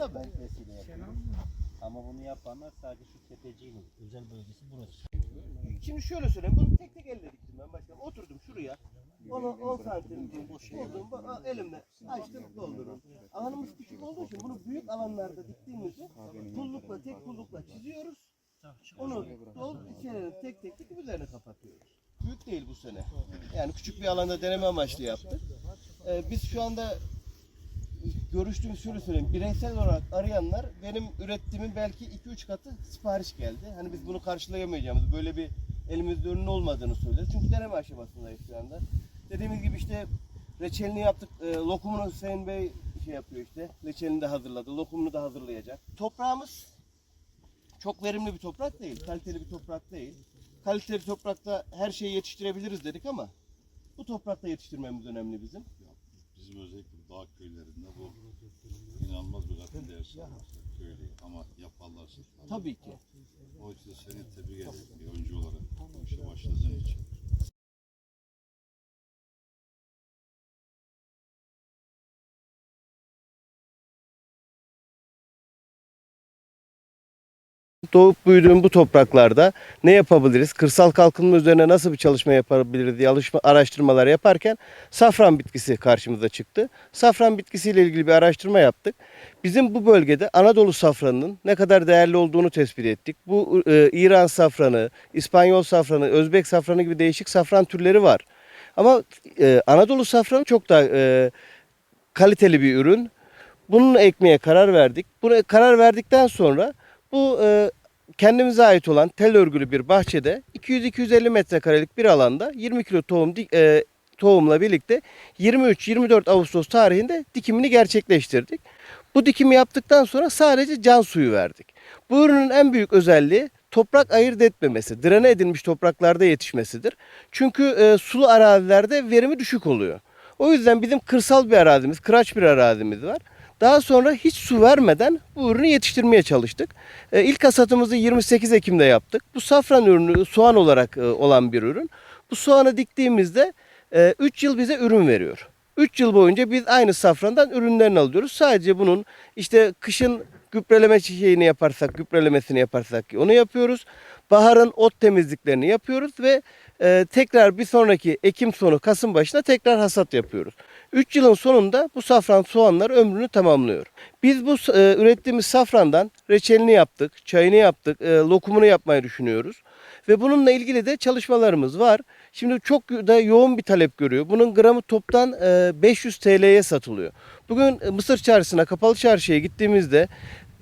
Tabii ben vesile yapıyorum. Ama bunu yapanlar sadece şu tepeciğin özel bölgesi burası. Şimdi şöyle söyleyeyim. Bunu tek tek elle diktim ben başkanım. Oturdum şuraya. Onu 10 santim buldum. bu- Elimle açtım doldurdum. Alanımız küçük olduğu için bunu büyük alanlarda diktiğimizde pullukla tek pullukla çiziyoruz. Onu dol içerilerini tek tek tek üzerine kapatıyoruz. Büyük değil bu sene. Yani küçük bir alanda deneme amaçlı yaptık. Ee, biz şu anda görüştüğümüz şöyle söyleyeyim. Bireysel olarak arayanlar benim ürettiğimin belki 2-3 katı sipariş geldi. Hani biz bunu karşılayamayacağımız böyle bir elimizde ürün olmadığını söyledi. Çünkü deneme aşamasındayız şu anda. Dediğimiz gibi işte reçelini yaptık. E, lokumunu Hüseyin Bey şey yapıyor işte. Reçelini de hazırladı. Lokumunu da hazırlayacak. Toprağımız çok verimli bir toprak değil. Kaliteli bir toprak değil. Kaliteli toprakta her şeyi yetiştirebiliriz dedik ama bu toprakta yetiştirmemiz önemli bizim. Bizim özellikle dağ köylerinde bu inanılmaz bir değer sağlar köylü ama yaparlarsa. Tabii ki. O yüzden seni tebrik ederim oyuncu olarak bu işe başladığın için. Doğup büyüdüğüm bu topraklarda ne yapabiliriz? Kırsal kalkınma üzerine nasıl bir çalışma yapabiliriz diye alışma, araştırmalar yaparken safran bitkisi karşımıza çıktı. Safran bitkisiyle ilgili bir araştırma yaptık. Bizim bu bölgede Anadolu safranının ne kadar değerli olduğunu tespit ettik. Bu e, İran safranı, İspanyol safranı, Özbek safranı gibi değişik safran türleri var. Ama e, Anadolu safranı çok daha e, kaliteli bir ürün. Bunun ekmeye karar verdik. Buna karar verdikten sonra bu e, kendimize ait olan tel örgülü bir bahçede 200-250 metrekarelik bir alanda 20 kilo tohum e, tohumla birlikte 23-24 Ağustos tarihinde dikimini gerçekleştirdik. Bu dikimi yaptıktan sonra sadece can suyu verdik. Bu ürünün en büyük özelliği toprak ayırt etmemesi, direne edilmiş topraklarda yetişmesidir. Çünkü e, sulu arazilerde verimi düşük oluyor. O yüzden bizim kırsal bir arazimiz, kıraç bir arazimiz var. Daha sonra hiç su vermeden bu ürünü yetiştirmeye çalıştık. E, ilk hasatımızı 28 Ekim'de yaptık. Bu safran ürünü soğan olarak e, olan bir ürün. Bu soğanı diktiğimizde 3 yıl bize ürün veriyor. 3 yıl boyunca biz aynı safrandan ürünlerini alıyoruz. Sadece bunun işte kışın gübreleme şeyini yaparsak, gübrelemesini yaparsak onu yapıyoruz. Baharın ot temizliklerini yapıyoruz ve e, tekrar bir sonraki Ekim sonu Kasım başına tekrar hasat yapıyoruz. 3 yılın sonunda bu safran soğanlar ömrünü tamamlıyor. Biz bu e, ürettiğimiz safrandan reçelini yaptık, çayını yaptık, e, lokumunu yapmayı düşünüyoruz. Ve bununla ilgili de çalışmalarımız var. Şimdi çok da yoğun bir talep görüyor. Bunun gramı toptan e, 500 TL'ye satılıyor. Bugün e, Mısır çarşısına, kapalı çarşıya gittiğimizde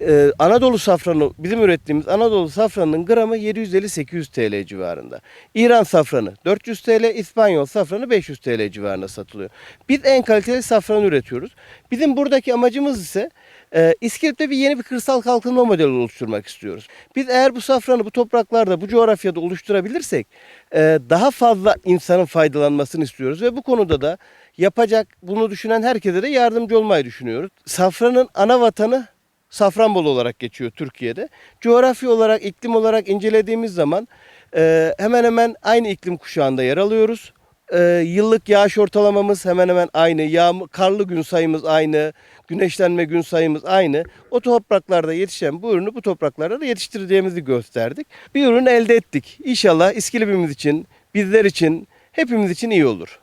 e, Anadolu safranı, bizim ürettiğimiz Anadolu safranının gramı 750-800 TL civarında. İran safranı 400 TL, İspanyol safranı 500 TL civarında satılıyor. Biz en kaliteli safranı üretiyoruz. Bizim buradaki amacımız ise e, İskilip'te bir yeni bir kırsal kalkınma modeli oluşturmak istiyoruz. Biz eğer bu safranı bu topraklarda, bu coğrafyada oluşturabilirsek e, daha fazla insanın faydalanmasını istiyoruz ve bu konuda da yapacak, bunu düşünen herkese de yardımcı olmayı düşünüyoruz. Safranın ana vatanı Safranbolu olarak geçiyor Türkiye'de. Coğrafya olarak, iklim olarak incelediğimiz zaman e, hemen hemen aynı iklim kuşağında yer alıyoruz. E, yıllık yağış ortalamamız hemen hemen aynı. Yağmur, karlı gün sayımız aynı. Güneşlenme gün sayımız aynı. O topraklarda yetişen bu ürünü bu topraklarda da yetiştireceğimizi gösterdik. Bir ürün elde ettik. İnşallah İskilip'imiz için, bizler için, hepimiz için iyi olur.